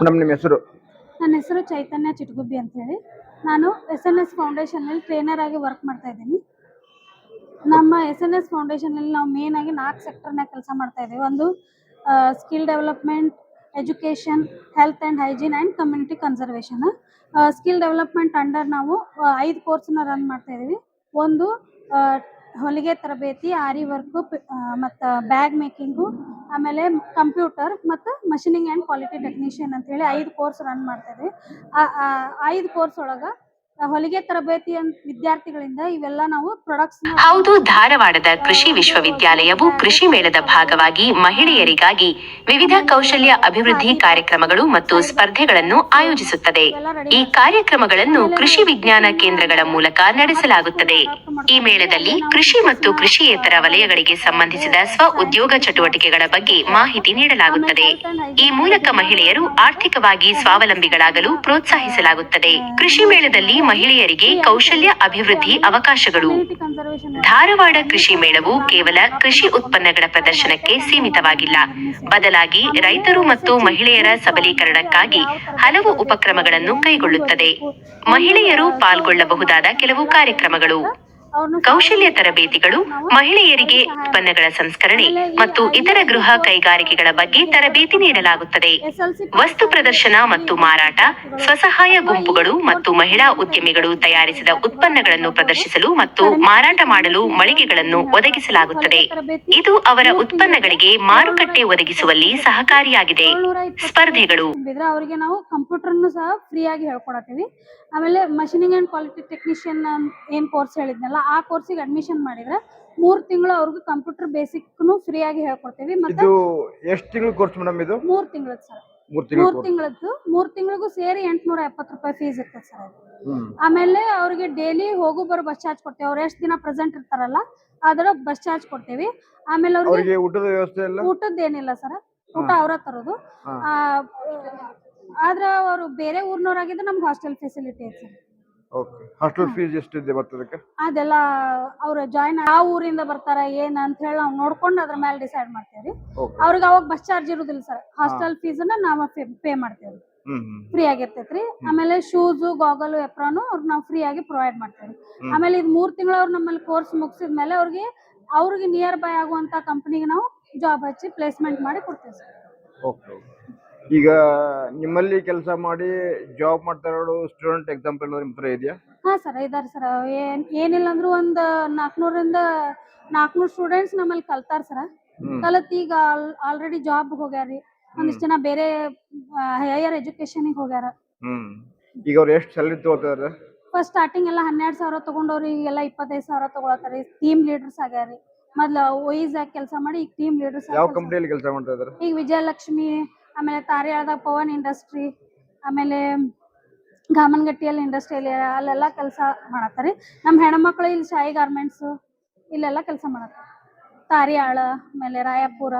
Madam ನಿಮ್ಮ ಹೆಸರು? ನನ್ನ ಹೆಸರು ಚೈತನ್ಯ ಚಿಟಗುಬ್ಬಿ ಅಂತ ಹೇಳಿ ನಾನು ಎಸ್ ಎನ್ ಎಸ್ ಫೌಂಡೇಶನಲ್ಲಿ ಟ್ರೈನರ್ ಆಗಿ ವರ್ಕ್ ಮಾಡ್ತಾ ಇದ್ದೀನಿ. ನಮ್ಮ ಎಸ್ ಎನ್ ಎಸ್ ಫೌಂಡೇಶನಲ್ಲಿ ನಾವು ಮೇನ್ ಆಗಿ ನಾಲ್ಕು ಸೆಕ್ಟರ್ನಾಗ ಕೆಲಸ ಮಾಡ್ತಾ ಇದ್ದೀವಿ. ಒಂದು skill development education health and hygiene and community conservation skill development under ನಾವು ಐದು ಕೋರ್ಸ್ನ ರನ್ ಮಾಡ್ತಾ ಇದ್ದೀವಿ. ಒಂದು ಹೊಲಿಗೆ ತರಬೇತಿ, ಆರಿ ವರ್ಕು ಮತ್ತು ಬ್ಯಾಗ್ ಮೇಕಿಂಗು ಆಮೇಲೆ ಕಂಪ್ಯೂಟರ್ ಮತ್ತು ಮಷಿನಿಂಗ್ ಆ್ಯಂಡ್ ಕ್ವಾಲಿಟಿ ಟೆಕ್ನಿಷಿಯನ್ ಅಂತ ಹೇಳಿ ಐದು ಕೋರ್ಸ್ ರನ್ ಮಾಡ್ತೇವೆ ಆ ಐದು ಕೋರ್ಸ್ ಒಳಗೆ ಹೊಲಿಗೆ ತರಬೇತಿ ವಿದ್ಯಾರ್ಥಿಗಳಿಂದ ಇವೆಲ್ಲ ನಾವು ಪ್ರಾಡಕ್ಟ್ಸ್ ಹೌದು, ಧಾರವಾಡದ ಕೃಷಿ ವಿಶ್ವವಿದ್ಯಾಲಯವು ಕೃಷಿ ಮೇಳದ ಭಾಗವಾಗಿ ಮಹಿಳೆಯರಿಗಾಗಿ ವಿವಿಧ ಕೌಶಲ್ಯ ಅಭಿವೃದ್ಧಿ ಕಾರ್ಯಕ್ರಮಗಳು ಮತ್ತು ಸ್ಪರ್ಧೆಗಳನ್ನು ಆಯೋಜಿಸುತ್ತದೆ. ಈ ಕಾರ್ಯಕ್ರಮಗಳನ್ನು ಕೃಷಿ ವಿಜ್ಞಾನ ಕೇಂದ್ರಗಳ ಮೂಲಕ ನಡೆಸಲಾಗುತ್ತದೆ. ಈ ಮೇಳದಲ್ಲಿ ಕೃಷಿ ಮತ್ತು ಕೃಷಿಯೇತರ ವಲಯಗಳಿಗೆ ಸಂಬಂಧಿಸಿದ ಸ್ವ ಉದ್ಯೋಗ ಚಟುವಟಿಕೆಗಳ ಬಗ್ಗೆ ಮಾಹಿತಿ ನೀಡಲಾಗುತ್ತದೆ. ಈ ಮೂಲಕ ಮಹಿಳೆಯರು ಆರ್ಥಿಕವಾಗಿ ಸ್ವಾವಲಂಬಿಗಳಾಗಲು ಪ್ರೋತ್ಸಾಹಿಸಲಾಗುತ್ತದೆ. ಕೃಷಿ ಮೇಳದಲ್ಲಿ ಮಹಿಳೆಯರಿಗೆ ಕೌಶಲ್ಯ, ಅಭಿವೃದ್ಧಿ ಅವಕಾಶಗಳು. ಧಾರವಾಡ ಕೃಷಿ ಮೇಳವು ಕೇವಲ ಕೃಷಿ ಉತ್ಪನ್ನಗಳ ಪ್ರದರ್ಶನಕ್ಕೆ ಸೀಮಿತವಾಗಿಲ್ಲ. ಬದಲಾಗಿ ರೈತರು ಮತ್ತು ಮಹಿಳೆಯರ ಸಬಲೀಕರಣಕ್ಕಾಗಿ ಹಲವು ಉಪಕ್ರಮಗಳನ್ನು ಕೈಗೊಳ್ಳುತ್ತದೆ. ಮಹಿಳೆಯರು ಪಾಲ್ಗೊಳ್ಳಬಹುದಾದ ಕೆಲವು ಕಾರ್ಯಕ್ರಮಗಳು. ಕೌಶಲ್ಯ ತರಬೇತಿಗಳು ಮಹಿಳೆಯರಿಗೆ ಉತ್ಪನ್ನಗಳ ಸಂಸ್ಕರಣೆ ಮತ್ತು ಇತರ ಗೃಹ ಕೈಗಾರಿಕೆಗಳ ಬಗ್ಗೆ ತರಬೇತಿ ನೀಡಲಾಗುತ್ತದೆ. ವಸ್ತು ಪ್ರದರ್ಶನ ಮತ್ತು ಮಾರಾಟ ಸ್ವಸಹಾಯ ಗುಂಪುಗಳು ಮತ್ತು ಮಹಿಳಾ ಉದ್ಯಮಿಗಳು ತಯಾರಿಸಿದ ಉತ್ಪನ್ನಗಳನ್ನು ಪ್ರದರ್ಶಿಸಲು ಮತ್ತು ಮಾರಾಟ ಮಾಡಲು ಮಳಿಗೆಗಳನ್ನು ಒದಗಿಸಲಾಗುತ್ತದೆ. ಇದು ಅವರ ಉತ್ಪನ್ನಗಳಿಗೆ ಮಾರುಕಟ್ಟೆ ಒದಗಿಸುವಲ್ಲಿ ಸಹಕಾರಿಯಾಗಿದೆ. ಸ್ಪರ್ಧೆಗಳು. ಅವರಿಗೆ ನಾವು ಕಂಪ್ಯೂಟರ್ ಸಹ ಫ್ರೀಯಾಗಿ ಹೇಳ್ಕೊಡತ್ತೀವಿ. ಆಮೇಲೆ ಮಷಿನಿಂಗ್ ಅಂಡ್ ಕ್ವಾಲಿಟಿ ಟೆಕ್ನಿಷಿಯನ್ ಏನ್ ಕೋರ್ಸ್ ಹೇಳಿದ್ನಲ್ಲ ಆ ಕೋರ್ಸಿಗೆ ಅಡ್ಮಿಷನ್ ಮಾಡಿದ್ರೆ ಮೂರ್ ತಿಂಗಳು ಅವ್ರಿಗೂ ಕಂಪ್ಯೂಟರ್ ಬೇಸಿಕ್ನು ಫ್ರೀಯಾಗಿ ಹೇಳ್ಕೊಡ್ತೀವಿ ಮತ್ತೆ ಇದು ಎಷ್ಟು ತಿಂಗಳು ಕೋರ್ಸ್ ಮೇಡಮ್ ಇದು? ಮೂರ್ ತಿಂಗಳದ್ದು ಸರ್ ಮೂರ್ ತಿಂಗಳು ಮೂರು ತಿಂಗಳದ್ದು ಮೂರ್ ತಿಂಗಳಿಗೂ ಸೇರಿ ಎಂಟ್ನೂರ ಎಪ್ಪತ್ತು ರೂಪಾಯಿ ಫೀಸ್ ಇರ್ತದೆ ಸರ್ ಅದು. ಆಮೇಲೆ ಅವ್ರಿಗೆ ಡೈಲಿ ಹೋಗು ಬರೋ ಬಸ್ ಚಾರ್ಜ್ ಕೊಡ್ತೇವೆ. ಅವ್ರು ಎಷ್ಟು ದಿನ ಪ್ರೆಸೆಂಟ್ ಇರ್ತಾರಲ್ಲ ಅದರ ಬಸ್ ಚಾರ್ಜ್ ಕೊಡ್ತೇವೆ. ಆಮೇಲೆ ಅವ್ರಿಗೆ ಅವರಿಗೆ ಊಟದ ವ್ಯವಸ್ಥೆ ಎಲ್ಲ? ಊಟದ್ದು ಏನಿಲ್ಲ ಸರ್ ಊಟ. ಅವರ ತರೋದು ಆ, ಆದ್ರೆ ಅವರು ಬೇರೆ ಊರ್ನವ್ರಾಗಿದ್ರೆ ನಮ್ಗೆ ಹಾಸ್ಟೆಲ್ ಫೆಸಿಲಿಟಿ ಐತೆ ಸರ್ ಓಕೆ ಹಾಸ್ಟೆಲ್ ಫೀಸ್ ಎಷ್ಟಿದೆ ಬರ್ತದಕ್ಕೆ ಅದೆಲ್ಲ ಅವ್ರು ಜಾಯ್ನ್ ಯಾವ ಊರಿಂದ ಬರ್ತಾರ ಏನ್ ಅಂತ ಹೇಳಿ ನಾವು ನೋಡ್ಕೊಂಡು ಅದ್ರ ಮೇಲೆ ಡಿಸೈಡ್ ಮಾಡ್ತೇವ್ರಿ ಓಕೆ ಅವ್ರಿಗೆ ಅವಾಗ ಬಸ್ ಚಾರ್ಜ್ ಇರುದಿಲ್ಲ ಸರ್ ಹಾಸ್ಟೆಲ್ ಫೀಸ್ ಅನ್ನ ನಾವು ಪೇ ಮಾಡ್ತೇವ್ರಿ ಫ್ರೀ ಆಗಿರ್ತೈತ್ರಿ ಆಮೇಲೆ ಶೂಸ್ ಗಾಗಲ್ ಎಪ್ರಾನು ಅವ್ರಿಗೆ ನಾವು ಫ್ರೀ ಆಗಿ ಪ್ರೊವೈಡ್ ಮಾಡ್ತೇವೆ. ಆಮೇಲೆ ಇದು ಮೂರ್ ತಿಂಗಳು ಅವ್ರು ನಮ್ಮಲ್ಲಿ ಕೋರ್ಸ್ ಮುಗಿಸಿದ ಮೇಲೆ ಅವ್ರಿಗೆ ಅವ್ರಿಗೆ ನಿಯರ್ ಬೈ ಆಗುವಂತ ಕಂಪನಿಗೆ ನಾವು ಜಾಬ್ ಹಚ್ಚಿ ಪ್ಲೇಸ್ಮೆಂಟ್ ಮಾಡಿ ಕೊಡ್ತೇವೆ ಸರ್ ಓಕೆ ಈಗ ನಿಮ್ಮಲ್ಲಿ ಕೆಲಸ ಮಾಡಿ ಜಾಬ್ ಮಾಡ್ತಾ ಇರೋ ಸ್ಟೂಡೆಂಟ್ ಎಕ್ಸಾಂಪಲ್ ನಿಮ್ಮ ಹತ್ರ ಇದೆಯಾ? ಹಾ ಸರ್ ಇದಾರೆ ಸರ್. ಏನ್ ಏನಿಲ್ಲ ಅಂದ್ರೂ ಒಂದ್ ನಾಲ್ಕನೂರಿಂದ ನಾಲ್ಕನೂರು ಸ್ಟೂಡೆಂಟ್ಸ್ ನಮ್ಮಲ್ಲಿ ಕಲ್ತಾರ ಸರ್. ಹ್ಮ್. ಕಲತ್ ಈಗ ಆಲ್ರೆಡಿ ಜಾಬ್ ಹೋಗ್ಯಾರಿ ಒಂದಿಷ್ಟು ಜನ ಬೇರೆ ಹೈಯರ್ ಎಜುಕೇಶನ್ಗೆ ಹೋಗ್ಯಾರ. ಹ್ಮ್. ಈಗ ಅವ್ರು ಎಷ್ಟು ಸ್ಯಾಲರಿ ತಗೋತಾರೆ? ಫಸ್ಟ್ ಸ್ಟಾರ್ಟಿಂಗ್ ಎಲ್ಲ ಹನ್ನೆರಡು ಸಾವಿರ ತಗೊಂಡವ್ರು ಈಗೆಲ್ಲ ಇಪ್ಪತ್ತೈದು ಸಾವಿರ ತಗೊಳತಾರೆ ಟೀಮ್ ಲೀಡರ್ಸ್ ಆಗ್ಯಾರಿ ಮೊದ್ಲು ವೈಸ್ ಆಗಿ ಕೆಲಸ ಮಾಡಿ ಈಗ ಟೀಮ್ ಲೀಡರ್ಸ್ ಯಾವ ಕಂಪ್ನಿಯಲ್ಲಿ ಕೆಲಸ ಮಾಡ್ತಾ ಇದಾರೆ? ಈಗ ವಿಜಯಲಕ್ಷ್ಮಿ ಆಮೇಲೆ ತಾರಿಯಾಳದಾಗ ಪವನ್ ಇಂಡಸ್ಟ್ರಿ ಆಮೇಲೆ ಗಾಮನ್ಗಟ್ಟಿಯಲ್ಲಿ ಇಂಡಸ್ಟ್ರಿಯಲ್ಲಿ ಅಲ್ಲೆಲ್ಲ ಕೆಲಸ ಮಾಡತ್ತಾರಿ. ನಮ್ಮ ಹೆಣ್ಮಕ್ಳು ಇಲ್ಲಿ ಶಾಯಿ ಗಾರ್ಮೆಂಟ್ಸ್ ಇಲ್ಲೆಲ್ಲ ಕೆಲಸ ಮಾಡತ್ತಾರ. ತಾರಿಯಾಳ ಆಮೇಲೆ Raipur.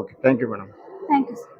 Okay thank you madam thank you sir